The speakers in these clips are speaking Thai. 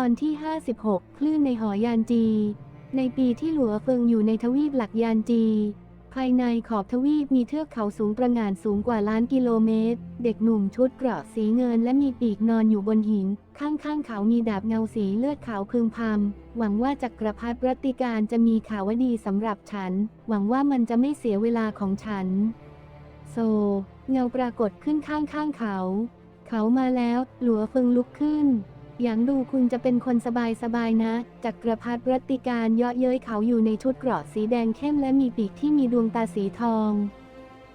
ตอนที่ 56 คลื่นในหอยานจี ในปีที่หลัวเฟิงอยู่ในทวีปหลักยานจี ภายในขอบทวีปมีเทือกเขาสูงประหง่านสูงกว่าล้านกิโลเมตร เด็กหนุ่มชุดเกราะสีเงินและมีปีกนอนอยู่บนหิน ข้างๆเขามีดาบเงาสีเลือดขาวพึงพำหวังว่าจักรพรรดิรัติการจะมีข่าววดีสำหรับฉัน หวังว่ามันจะไม่เสียเวลาของฉัน โซ เงาปรากฏขึ้นข้างๆเขา เขามาแล้ว หลัวเฟิงลุกขึ้น อย่างดูคุณจะเป็นคนสบายสบายๆนะ จักรพรรดิรัตติการเยาะเย้ยเขาอยู่ในชุดเกราะสีแดงเข้มและมีปีกที่มีดวงตาสีทอง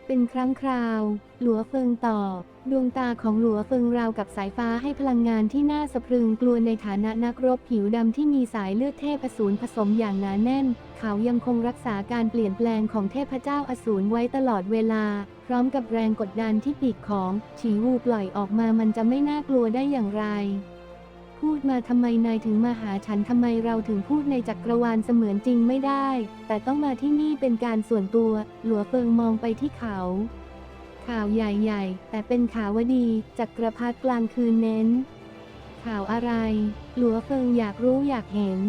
เป็นครั้งคราว หลัวเฟิงตอบ ดวงตาของหลัวเฟิงราวกับสายฟ้าให้พลังงานที่น่าสะพรึงกลัวในฐานะนักรบผิวดำที่มีสายเลือดเทพอสูรผสมอย่างหนาแน่น เขายังคงรักษาการเปลี่ยนแปลงของเทพเจ้าอสูรไว้ตลอดเวลา พร้อมกับแรงกดดันที่ปีกของฉีวูปล่อยออกมามันจะไม่น่ากลัวได้อย่างไร พูดมาทำไมนายถึงมาหาฉันทำไมเราถึงพูดในจักรวาลเสมือนจริงไม่ได้ แต่ต้องมาที่นี่เป็นการส่วนตัว หลัวเฟิงมองไปที่เขา ข่าวใหญ่ๆ แต่เป็นข่าววดี จักรพรรดิกลางคืนเน้น ข่าวอะไร หลัวเฟิงอยากรู้อยากเห็น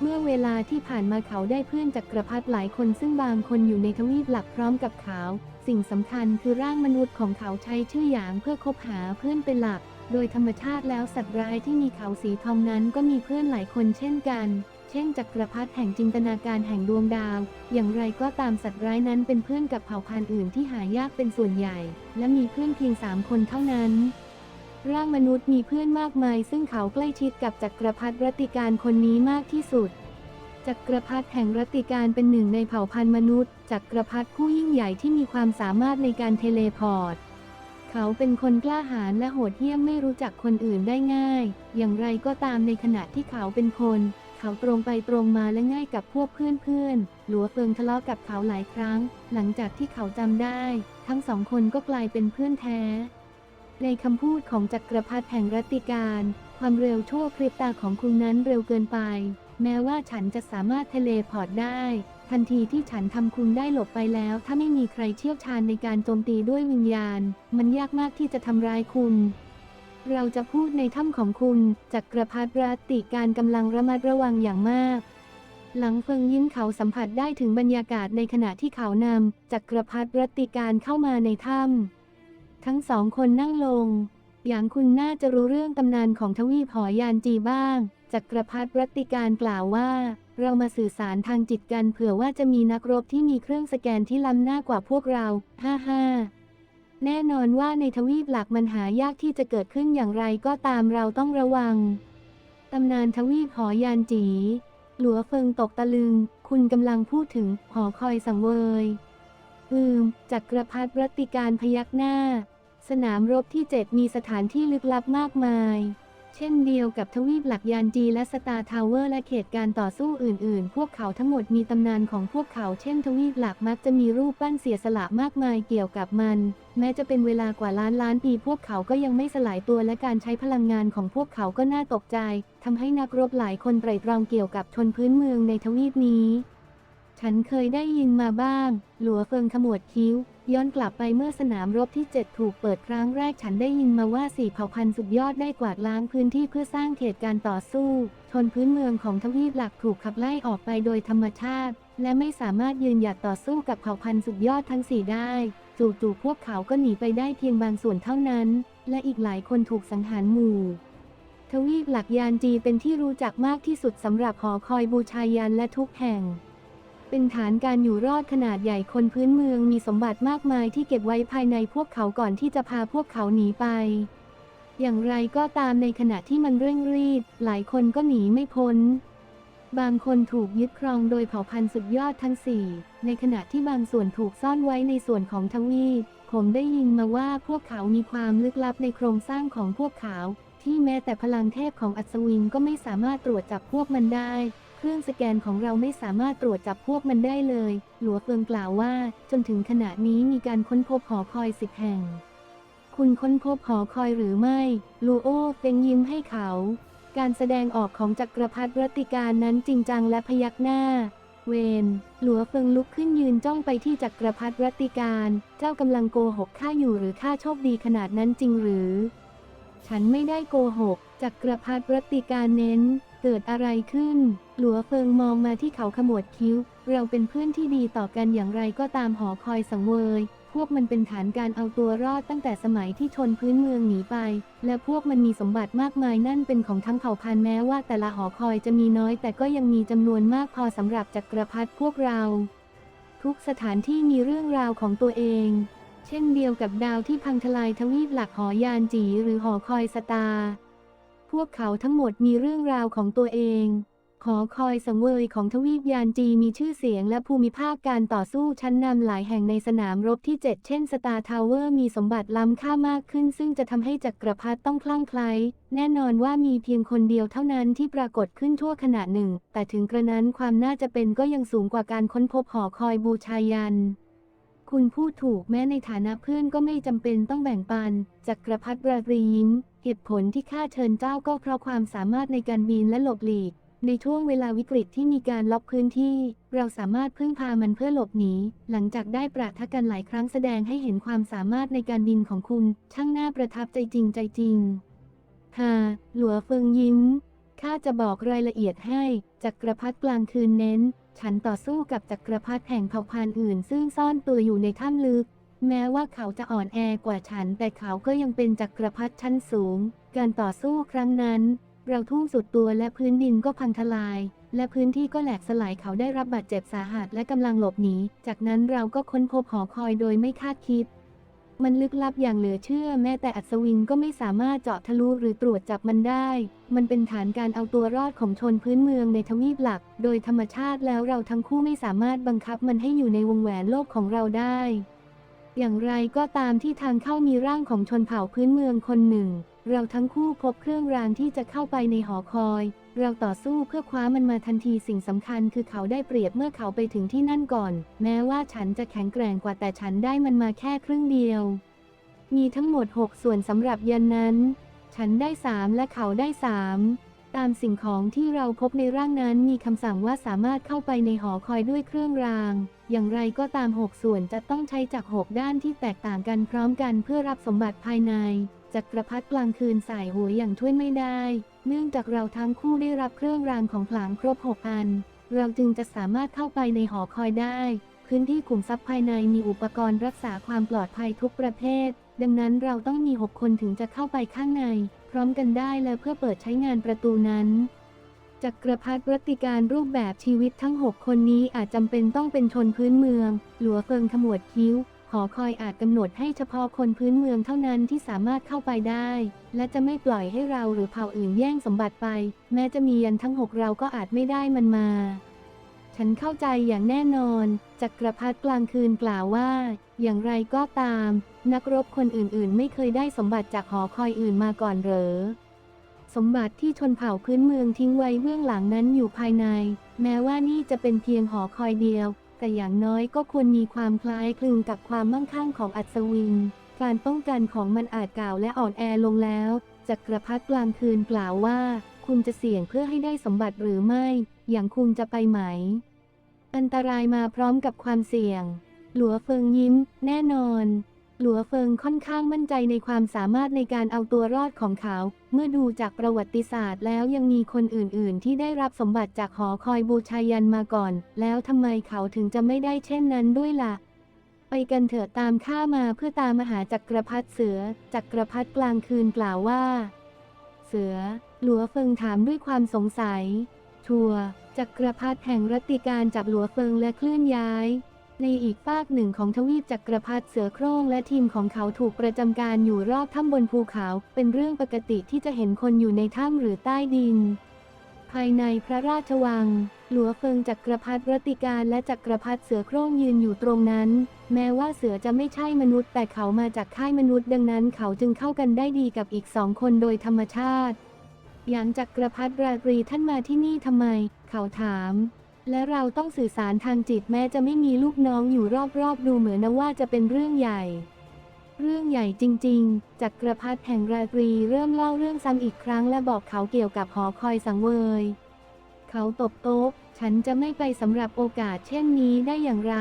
เมื่อเวลาที่ผ่านมาเขาได้เพื่อนจักรพรรดิหลายคนซึ่งบางคนอยู่ในทวีปหลักพร้อมกับเขา สิ่งสำคัญคือร่างมนุษย์ของเขาใช้ชื่อหยางเพื่อคบหาเพื่อนเป็นหลัก โดยธรรมชาติแล้วสัตว์ร้ายที่มีเขาสีทองนั้นก็มีเพื่อนหลายคนเช่นกัน เช่นจักรพรรดิแห่งจินตนาการแห่งดวงดาว อย่างไรก็ตามสัตว์ร้ายนั้นเป็นเพื่อนกับเผ่าพันธุ์อื่นที่หายากเป็นส่วนใหญ่ และมีเพื่อนเพียงสามคนเท่านั้น ร่างมนุษย์มีเพื่อนมากมาย ซึ่งเขาใกล้ชิดกับจักรพรรดิรัติการคนนี้มากที่สุดจักรพรรดิแห่งรัติการเป็นหนึ่งในเผ่าพันธุ์มนุษย์ จักรพรรดิผู้ยิ่งใหญ่ที่มีความสามารถในการเทเลพอร์ต เขาเป็นคนกล้าหาญและโหดเหี้ยมไม่รู้จักคนอื่นได้ง่าย อย่างไรก็ตามในขณะที่เขาเป็นคน เขาตรงไปตรงมาและง่ายกับพวกเพื่อนๆ หลัวเฟิงทะเลาะกับเขาหลายครั้ง หลังจากที่เขาจำได้ ทั้งสองคนก็กลายเป็นเพื่อนแท้ ในคำพูดของจักรพรรดิแห่งรัติการ ความเร็วชั่วพริบตาของคุณนั้นเร็วเกินไป แม้ว่าฉันจะสามารถเทเลพอร์ตได้ ทันทีที่ฉันทำคุณได้หลบไปแล้ว ถ้าไม่มีใครเชี่ยวชาญในการโจมตีด้วยวิญญาณ มันยากมากที่จะทำร้ายคุณ เราจะพูดในถ้ำของคุณจักรพรรดิรัตติการกำลังระมัดระวังอย่างมาก หลังเฟิงยิ้มเขาสัมผัสได้ถึงบรรยากาศในขณะที่เขานำจักรพรรดิรัตติการเข้ามาในถ้ำทั้งสองคนนั่งลง อย่างคุณน่าจะรู้เรื่องตำนานของทวีปหอยานจีบ้าง จักรพรรดิรัติการกล่าวว่า เรามาสื่อสารทางจิตกันเผื่อว่าจะมีนักรบที่มีเครื่องสแกนที่ล้ำหน้ากว่าพวกเรา ฮ่าฮ่าแน่นอนว่าในทวีปหลักมันหายากที่จะเกิดขึ้นอย่างไรก็ตามเราต้องระวัง ตำนานทวีปหอยานจี หลัวเฟิงตกตะลึง คุณกำลังพูดถึงหอคอยสังเวย อืม จักรพรรดิรัติการพยักหน้า สนามรบที่7มีสถานที่ลึกลับมากมาย เช่นเดียวกับทวีปหลักยานจีและสตาร์ทาวเวอร์และเขตการต่อสู้อื่นๆ พวกเขาทั้งหมดมีตำนานของพวกเขา เช่นทวีปหลักมักจะมีรูปปั้นเสียสละมากมายเกี่ยวกับมัน แม้จะเป็นเวลากว่าล้านล้านปีพวกเขาก็ยังไม่สลายตัวและการใช้พลังงานของพวกเขาก็น่าตกใจทำให้นักรบหลายคนไตร่ตรองเกี่ยวกับชนพื้นเมืองในทวีปนี้ ฉันเคยได้ยินมาบ้าง หลัวเฟิงขมวดคิ้ว ย้อนกลับไปเมื่อสนามรบที่ 7 ถูกเปิดครั้งแรกฉันได้ยินมาว่าสี่เผ่าพันธุ์สุดยอดได้กวาดล้างพื้นที่เพื่อสร้างเขตการต่อสู้ ชนพื้นเมืองของทวีปหลักถูกขับไล่ออกไปโดยธรรมชาติ และไม่สามารถยืนหยัดต่อสู้กับเผ่าพันธุ์สุดยอดทั้งสี่ได้จู่ๆพวกเขาก็หนีไปได้เพียงบางส่วนเท่านั้น และอีกหลายคนถูกสังหารหมู่ทวีปหลักยานจีเป็นที่รู้จักมากที่สุดสำหรับหอคอยบูชายันและทุกแห่ง เป็นฐานการอยู่รอดขนาดใหญ่คนพื้นเมืองมีสมบัติมากมายที่เก็บไว้ภายในพวกเขาก่อนที่จะพาพวกเขาหนีไป อย่างไรก็ตามในขณะที่มันเร่งรีบหลายคนก็หนีไม่พ้น บางคนถูกยึดครองโดยเผ่าพันธุ์สุดยอดทั้งสี่ ในขณะที่บางส่วนถูกซ่อนไว้ในส่วนของทวีปผมได้ยินมาว่าพวกเขามีความลึกลับในโครงสร้างของพวกเขา ที่แม้แต่พลังเทพของอัศวินก็ไม่สามารถตรวจจับพวกมันได้ เครื่องสแกนของเราไม่สามารถตรวจจับพวกมันได้เลย หลัวเฟิงกล่าวว่า จนถึงขณะนี้มีการค้นพบหอคอยสิบแห่ง คุณค้นพบหอคอยหรือไม่ลูโอเฟงยิ้มให้เขา การแสดงออกของจักรพรรดิรัตติการนั้นจริงจังและพยักหน้า เวนหลัวเฟิงลุกขึ้นยืนจ้องไปที่จักรพรรดิรัตติการ เจ้ากำลังโกหกข้าอยู่หรือข้าโชคดีขนาดนั้นจริงหรือ ฉันไม่ได้โกหกจักรพรรดิรัตติการเน้น เกิดอะไรขึ้น หลัวเฟิงมองมาที่เขาขมวดคิ้ว เราเป็นเพื่อนที่ดีต่อกันอย่างไรก็ตามหอคอยสังเวย พวกมันเป็นฐานการเอาตัวรอดตั้งแต่สมัยที่ชนพื้นเมืองหนีไป และพวกมันมีสมบัติมากมายนั่นเป็นของทั้งเผ่าพันธุ์แม้ว่าแต่ละหอคอยจะมีน้อย แต่ก็ยังมีจำนวนมากพอสำหรับจักรพรรดิพวกเรา ทุกสถานที่มีเรื่องราวของตัวเอง เช่นเดียวกับดาวที่พังทลายทวีปหลักหอยานจีหรือหอคอยสตาร์ พวกเขาทั้งหมดมีเรื่องราวของตัวเอง ขอคอยสังเวยของทวีปยานจีมีชื่อเสียงและภูมิภาคการต่อสู้ชั้นนำหลายแห่งในสนามรบที่ 7 เช่นสตาร์ทาวเวอร์มีสมบัติล้ำค่ามากขึ้น ซึ่งจะทำให้จักรพรรดิต้องคลั่งไคล้แน่นอนว่ามีเพียงคนเดียวเท่านั้นที่ปรากฏขึ้นทั่วขณะหนึ่ง แต่ถึงกระนั้นความน่าจะเป็นก็ยังสูงกว่าการค้นพบหอคอยบูชายัน คุณพูดถูกแม้ในฐานะเพื่อนก็ไม่จำเป็นต้องแบ่งปัน จักรพรรดิราตรียิ้ม เหตุผลที่ข้าเชิญเจ้าก็เพราะความสามารถในการบินและหลบหลีก ในช่วงเวลาวิกฤตที่มีการล็อกพื้นที่ เราสามารถพึ่งพามันเพื่อหลบหนี หลังจากได้ประทะกันหลายครั้งแสดงให้เห็นความสามารถในการบินของคุณ ช่างน่าประทับใจจริงใจจริงฮ่าหลัวเฟิงยิ้ม ข้าจะบอกรายละเอียดให้จักรพรรดิกลางคืนเน้น ฉันต่อสู้กับจักรพรรดิแห่งเผ่าพันธุ์อื่น ซึ่งซ่อนตัวอยู่ในถ้ำลึก แม้ว่าเขาจะอ่อนแอกว่าฉัน แต่เขาก็ยังเป็นจักรพรรดิชั้นสูง การต่อสู้ครั้งนั้น เราทุ่มสุดตัวและพื้นดินก็พังทลาย และพื้นที่ก็แหลกสลายเขาได้รับบาดเจ็บสาหัสและกำลังหลบหนี จากนั้นเราก็ค้นพบหอคอยโดยไม่คาดคิด มันลึกลับอย่างเหลือเชื่อแม้แต่อัศวินก็ไม่สามารถเจาะทะลุหรือตรวจจับมันได้ มันเป็นฐานการเอาตัวรอดของชนพื้นเมืองในทวีปหลัก โดยธรรมชาติแล้วเราทั้งคู่ไม่สามารถบังคับมันให้อยู่ในวงแหวนโลกของเราได้ อย่างไรก็ตามที่ทางเข้ามีร่างของชนเผ่าพื้นเมืองคนหนึ่ง เราทั้งคู่พบเครื่องรางที่จะเข้าไปในหอคอย เราต่อสู้เพื่อคว้ามันมาทันทีสิ่งสำคัญคือเขาได้เปรียบเมื่อเขาไปถึงที่นั่นก่อน แม้ว่าฉันจะแข็งแกร่งกว่าแต่ฉันได้มันมาแค่ครึ่งเดียว มีทั้งหมด 6 ส่วนสำหรับยันนั้น ฉันได้สามและเขาได้สามตามสิ่งของที่เราพบในร่างนั้นมีคำสั่งว่าสามารถเข้าไปในหอคอยด้วยเครื่องราง อย่างไรก็ตาม 6 ส่วนจะต้องใช้จาก 6 ด้านที่แตกต่างกันพร้อมกันเพื่อรับสมบัติภายใน จักรพรรดิกลางคืนสายหัวอย่างช่วยไม่ได้ เนื่องจากเราทั้งคู่ได้รับเครื่องรางของขลังครบ6อัน เราจึงจะสามารถเข้าไปในหอคอยได้ พื้นที่ขุมทรัพย์ภายในมีอุปกรณ์รักษาความปลอดภัยทุกประเภท ดังนั้นเราต้องมี 6 คนถึงจะเข้าไปข้างใน พร้อมกันได้และเพื่อเปิดใช้งานประตูนั้นจักรพรรดิรัตติการรูปแบบชีวิตทั้ง 6 คนนี้อาจจำเป็นต้องเป็นชนพื้นเมือง หลัวเฟิงขมวดคิ้ว หอคอยอาจกำหนดให้เฉพาะคนพื้นเมืองเท่านั้นที่สามารถเข้าไปได้ และจะไม่ปล่อยให้เราหรือเผ่าอื่นแย่งสมบัติไป แม้จะมียันทั้งหกเราก็อาจไม่ได้มันมา ฉันเข้าใจอย่างแน่นอน จักรพรรดิกลางคืนกล่าวว่า อย่างไรก็ตาม นักรบคนอื่นๆ ไม่เคยได้สมบัติจากหอคอยอื่นมาก่อนเหรอสมบัติที่ชนเผ่าพื้นเมืองทิ้งไว้เบื้องหลังนั้นอยู่ภายใน แม้ว่านี่จะเป็นเพียงหอคอยเดียว แต่อย่างน้อยก็ควรมีความคล้ายคลึงกับความมั่งคั่งของอัศวิน การป้องกันของมันอาจเก่าและอ่อนแอลงแล้วจักรพรรดิกลางคืนกล่าวว่า คุณจะเสี่ยงเพื่อให้ได้สมบัติหรือไม่ อย่างคุณจะไปไหม อันตรายมาพร้อมกับความเสี่ยง หลัวเฟิงยิ้ม แน่นอน หลัวเฟิงค่อนข้างมั่นใจในความสามารถในการเอาตัวรอดของเขา เมื่อดูจากประวัติศาสตร์แล้วยังมีคนอื่น ๆ ที่ได้รับสมบัติจากหอคอยบูชายันมาก่อน แล้วทำไมเขาถึงจะไม่ได้เช่นนั้นด้วยล่ะ ไปกันเถอะตามข้ามาเพื่อตามมหาจักรพรรดิเสือ จักรพรรดิกลางคืนกล่าวว่า เสือ หลัวเฟิงถามด้วยความสงสัยชัวจักรพรรดิแห่งรัตติการจับหลัวเฟิงและเคลื่อนย้าย ในอีกฝากหนึ่งของทวีปจักรพรรดิเสือโคร่งและทีมของเขาถูกประจำการอยู่รอบถ้ำบนภูเขา เป็นเรื่องปกติที่จะเห็นคนอยู่ในถ้ำหรือใต้ดิน ภายในพระราชวัง หลัวเฟิงจักรพรรดิรตติการและจักรพรรดิเสือโคร่งยืนอยู่ตรงนั้น แม้ว่าเสือจะไม่ใช่มนุษย์ แต่เขามาจากค่ายมนุษย์ดังนั้นเขาจึงเข้ากันได้ดีกับอีกสองคนโดยธรรมชาติ อย่างจักรพรรดิราตรีท่านมาที่นี่ทำไม เขาถาม และเราต้องสื่อสารทางจิตแม้จะไม่มีลูกน้องอยู่รอบๆ ดูเหมือนนะว่าจะเป็นเรื่องใหญ่ เรื่องใหญ่จริงๆ จักรพรรดิแห่งราตรีเริ่มเล่าเรื่องซ้ำอีกครั้งและบอกเขาเกี่ยวกับหอคอยสังเวย เขาตบโต๊ะ ฉันจะไม่ไปสำหรับโอกาสเช่นนี้ได้อย่างไร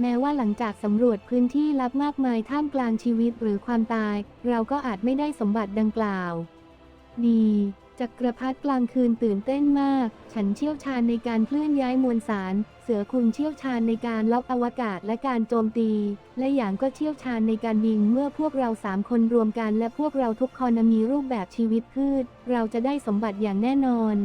แม้ว่าหลังจากสำรวจพื้นที่ลับมากมายท่ามกลางชีวิตหรือความตาย เราก็อาจไม่ได้สมบัติดังกล่าว ดี จักรพรรดิกลางคืนตื่นเต้นมาก ฉันเชี่ยวชาญในการเคลื่อนย้ายมวลสาร เสือคุณเชี่ยวชาญในการล็อกอวกาศและการโจมตี และอย่างก็เชี่ยวชาญในการบินเมื่อพวกเราสามคนรวมกันและพวกเราทุกคนมีรูปแบบชีวิตพืช เราจะได้สมบัติอย่างแน่นอน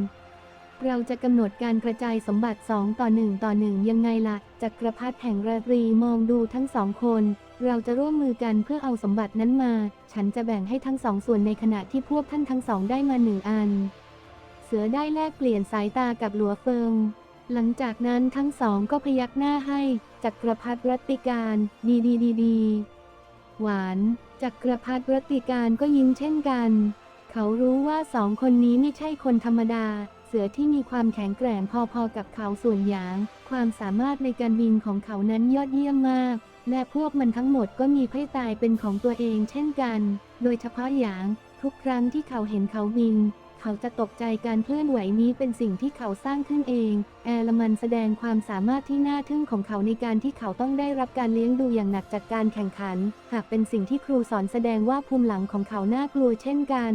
เราจะกำหนดการกระจายสมบัติ 2 ต่อ 1 ต่อ 1 ยังไงล่ะ จักรพรรดิแห่งราตรีมองดูทั้งสองคน เราจะร่วมมือกันเพื่อเอาสมบัตินั้นมา ฉันจะแบ่งให้ทั้งสองส่วนในขณะที่พวกท่านทั้งสองได้มาหนึ่งอัน เสือได้แลกเปลี่ยนสายตากับหลัวเฟิง หลังจากนั้นทั้งสองก็พยักหน้าให้จักรพรรดิรัตติการ ดีดีดีดีหวานจักรพรรดิรัตติการก็ยิ้มเช่นกัน เขารู้ว่าสองคนนี้ไม่ใช่คนธรรมดา เสือที่มีความแข็งแกร่งพอๆกับเขาส่วนหยาง ความสามารถในการบินของเขานั้นยอดเยี่ยมมาก และพวกมันทั้งหมดก็มีไพ่ตายเป็นของตัวเองเช่นกัน โดยเฉพาะหยาง ทุกครั้งที่เขาเห็นเขาบิน เขาจะตกใจการเคลื่อนไหวนี้เป็นสิ่งที่เขาสร้างขึ้นเอง แอลมันแสดงความสามารถที่น่าทึ่งของเขาในการที่เขาต้องได้รับการเลี้ยงดูอย่างหนักจากการแข่งขัน หากเป็นสิ่งที่ครูสอนแสดงว่าภูมิหลังของเขาน่ากลัวเช่นกัน